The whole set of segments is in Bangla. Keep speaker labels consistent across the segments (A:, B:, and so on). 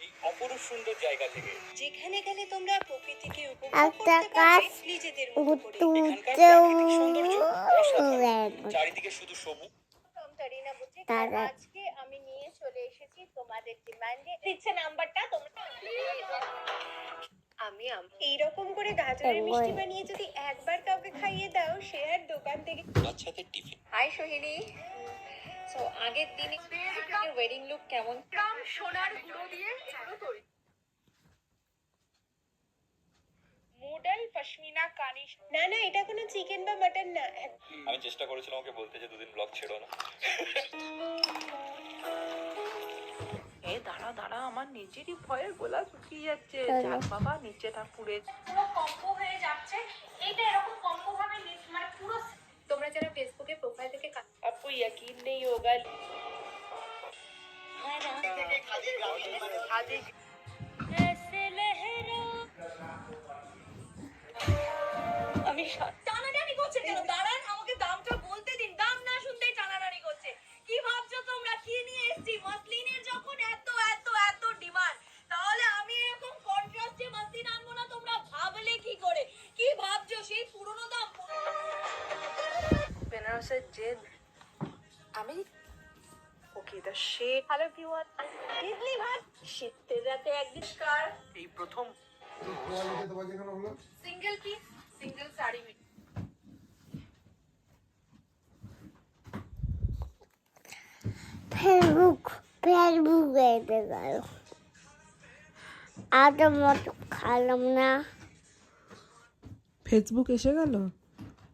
A: এই অপরূপ সুন্দর জায়গা থেকে।
B: যেখানে গেলে তোমরা প্রকৃতিকে উপভোগ করতে পারবে নিজেদের মতো করে
C: তুলতেও
A: চারিদিকে শুধু সবুজ।
B: টমটারিনা বুঝি
C: তারা-
B: আজকে আমি নিয়ে চলে এসেছি তোমাদের ডিমান্ডে দিচ্ছে নাম্বারটা তোমরা আমি এইরকম করে গাজরের। মিষ্টি বানিয়ে যদি একবার কাউকে খাইয়ে দাও সে আর দোকান থেকে
A: বাচ্চাদের টিফিন।
B: হাই সোহিনী। সো আগের দিনে ওয়েডিং লুক কেমন? সোনার গুঁড়ো দিয়ে তৈরি। মোডাল পশমিনা কানিশ না না এটা কোনো চিকেন বা মাটন না
A: আমি চেষ্টা করেছিলাম ওকে বলতে যে দুদিন ব্লগ ছেড়ো না।
D: এ দাঁড়া দাঁড়া আমার নিজেরই ভয়ে গোলা শুকিয়ে যাচ্ছে? যাক বাবা নিচেটা পুড়ে
B: পুরো কম্বো হয়ে যাচ্ছে। আমি
E: এসেছি? মসলিনের যখন এত এত এত ডিমান্ড তাহলে আমি এরকম কন্ট্রাস্টে মসলিন আনব না তোমরা ভাবলে কি করে? কি ভাবছ? সেই পুরনো দাম?
D: বেনারসের যে আমি ওকে দা শেড
B: হ্যালো ভিউয়ার ইডলি ভাত। শীতের রাতে একদিন কার?
A: এই প্রথম।
B: Single piece single sari
C: Facebook Facebook এতে গেল তো মতো খালাম না।
F: ফেসবুক এসে গেল?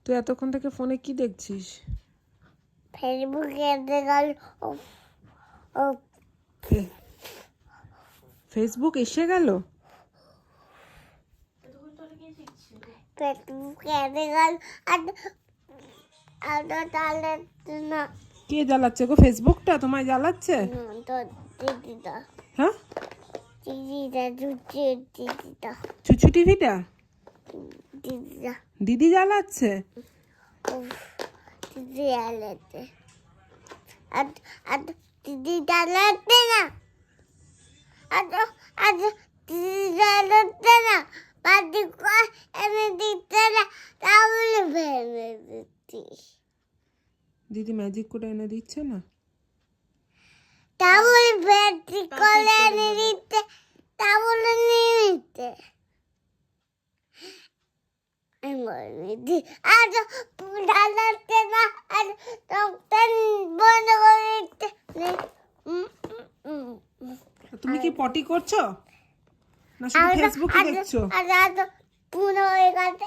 F: তুই এতক্ষণ থেকে ফোনে কি দেখছিস?
C: ফেসবুক গেল। ও
F: ফেসবুক এসে গেল? কে জ্বালাচ্ছে গো? ফেসবুকটা তোমায় জ্বালাচ্ছে? হ্যাঁ? চুচু টিভিটা? দিদি জ্বালাচ্ছে?
C: আলাতে আর আর দিদি না আর আর দিদি না বাদি এনে দিতে না তাহলে ভেঙে দিতি
F: দিদি ম্যাজিক করে এনে দিচ্ছে না
C: তাহলে ব্যাটারি করে এনে দিতে তাহলে নিয়ে নিতে আর জ্বালাতে না আর তখন বন্ধ করে।
F: তুমি কি পটি করছ না শুধু ফেসবুকে দেখছ
C: আর পুরো এখানে?